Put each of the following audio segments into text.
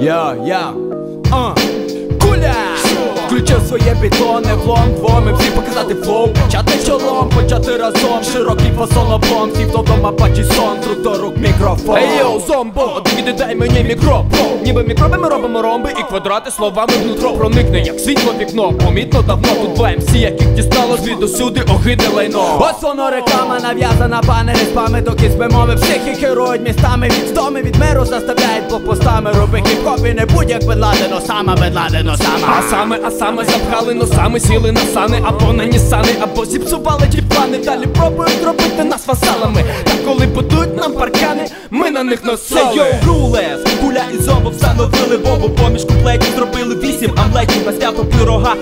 Я, я, а, куля! Включив своє бітло, не влом, двом і всі показати флоу. Почати чолом, почати разом, широкий фасон облом Сів додома пачі сон, друг до рук мікрофон. Ей йоу, зомбо, дивіди дай мені мікрофон Ніби мікроби ми робимо ромби і квадрати словами внутро проникне, як світло вікно. Помітно давно тут два МС, яких дістало звідусюди огиде лайно. Ось воно реклама нав'язана, банери спами, доки спимо ми психи керують містами від стоми від миру заставляють блокпостами Роби хіп-хоп і не будь як бедладено, сама бедладено, сама А саме, а саме запхали носами, сіли на сани, або на нісани, або зіпсували ті плани. Далі пробують робити нас васалами. Та коли будуть нам паркани, ми на них носили. Йоу, рулес, куля і зомбо встановили бомбу Поміж куплетів зробили вісім амлетів На свято пирога,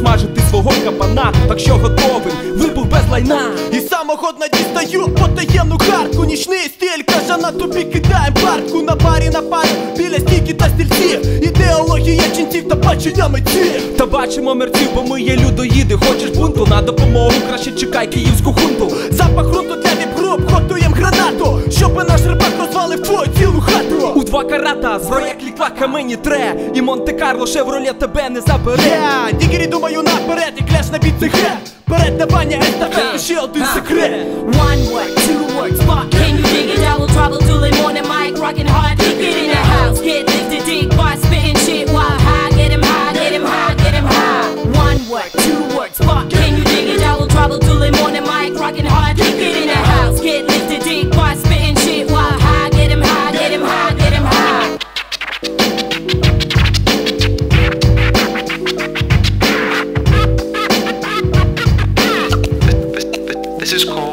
смажити свого кабана. Так що готовим, вибув без лайна. І самоходно дістаю потаємну картку. Нічний стиль, каже на тобі кидаєм парку. На барі на парі, біля стійки та стільців. Ідеологія ченців та бачення митців. Та бачимо мерців, бо ми є людоїди. Хочеш бунту? На допомогу, краще чекай київську хунту. Запах грунту для віп-груп, готуєм гранату. Щоби наш рибак розвалив твою цілу хату. У два карата, зброя клікла камені тре. І Монте-Карло Шевроле тебе не забере. Дігері наперед і кляш на біцехе Передавання естафети ще один секрет One word, two words, fuck. Can you dig it? Double trouble till the morning, is called